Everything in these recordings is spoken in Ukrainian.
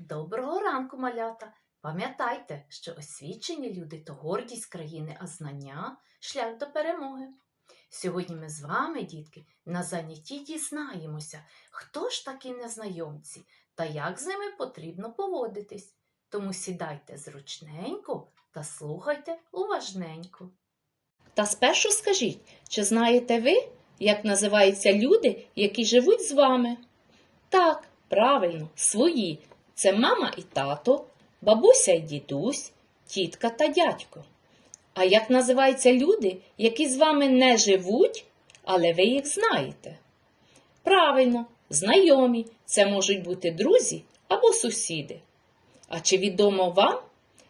Доброго ранку, малята! Пам'ятайте, що освічені люди то гордість країни, а знання шлях до перемоги. Сьогодні ми з вами, дітки, на занятті дізнаємося, хто ж такі незнайомці та як з ними потрібно поводитись. Тому сідайте зручненько та слухайте уважненько. Та спершу скажіть, чи знаєте ви, як називаються люди, які живуть з вами? Так, правильно, свої. Це мама і тато, бабуся і дідусь, тітка та дядько. А як називаються люди, які з вами не живуть, але ви їх знаєте? Правильно, знайомі це можуть бути друзі або сусіди. А чи відомо вам,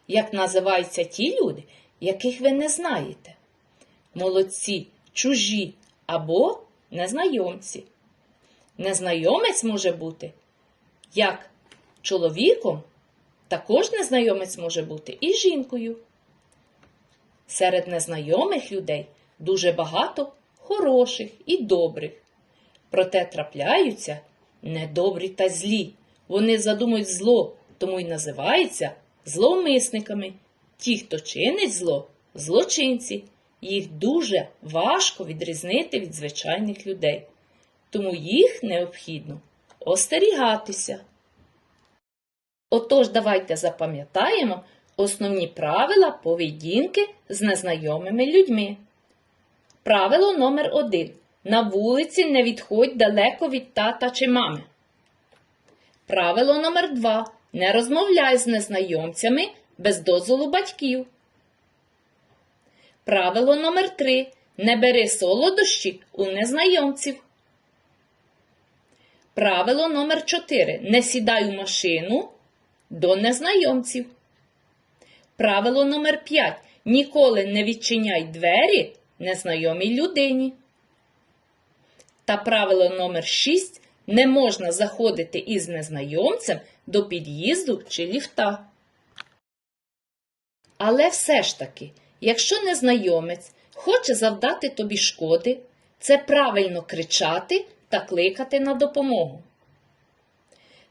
як називаються ті люди, яких ви не знаєте? Молодці, чужі або незнайомці. Незнайомець може бути як чоловіком, також незнайомець може бути і жінкою. Серед незнайомих людей дуже багато хороших і добрих. Проте трапляються недобрі та злі. Вони задумують зло, тому й називаються зловмисниками. Ті, хто чинить зло, злочинці. Їх дуже важко відрізнити від звичайних людей. Тому їх необхідно остерігатися. Отож, давайте запам'ятаємо основні правила поведінки з незнайомими людьми. Правило номер один. На вулиці не відходь далеко від тата чи мами. Правило номер два. Не розмовляй з незнайомцями без дозволу батьків. Правило номер три. Не бери солодощі у незнайомців. Правило номер 4. Не сідай у машину до незнайомців. Правило номер 5. Ніколи не відчиняй двері незнайомій людині. Та правило номер 6. Не можна заходити із незнайомцем до під'їзду чи ліфта. Але все ж таки, якщо незнайомець хоче завдати тобі шкоди, це правильно кричати та кликати на допомогу.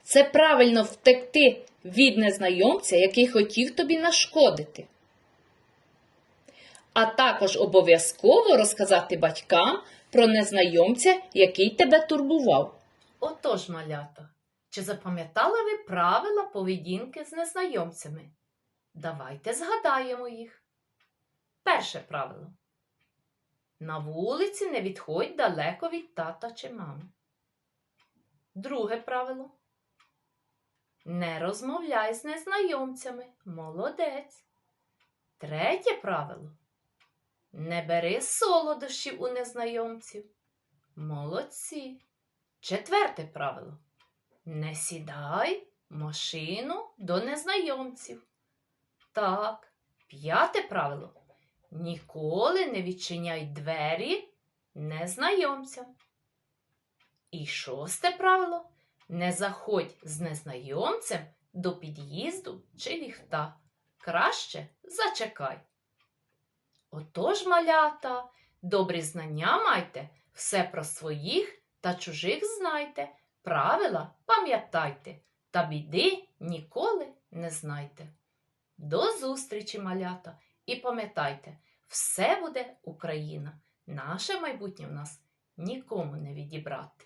Це правильно втекти від незнайомця, який хотів тобі нашкодити. А також обов'язково розказати батькам про незнайомця, який тебе турбував. Отож, малята, чи запам'ятали ви правила поведінки з незнайомцями? Давайте згадаємо їх. Перше правило. На вулиці не відходь далеко від тата чи мами. Друге правило. Не розмовляй з незнайомцями. Молодець. Третє правило. Не бери солодощів у незнайомців. Молодці. Четверте правило. Не сідай машину до незнайомців. Так. П'яте правило. Ніколи не відчиняй двері незнайомцям. І шосте правило не заходь з незнайомцем до під'їзду чи ліфта. Краще зачекай. Отож, малята, добрі знання майте, все про своїх та чужих знайте, правила пам'ятайте, та біди ніколи не знайте. До зустрічі, малята! І пам'ятайте, все буде Україна. Наше майбутнє в нас нікому не відібрати.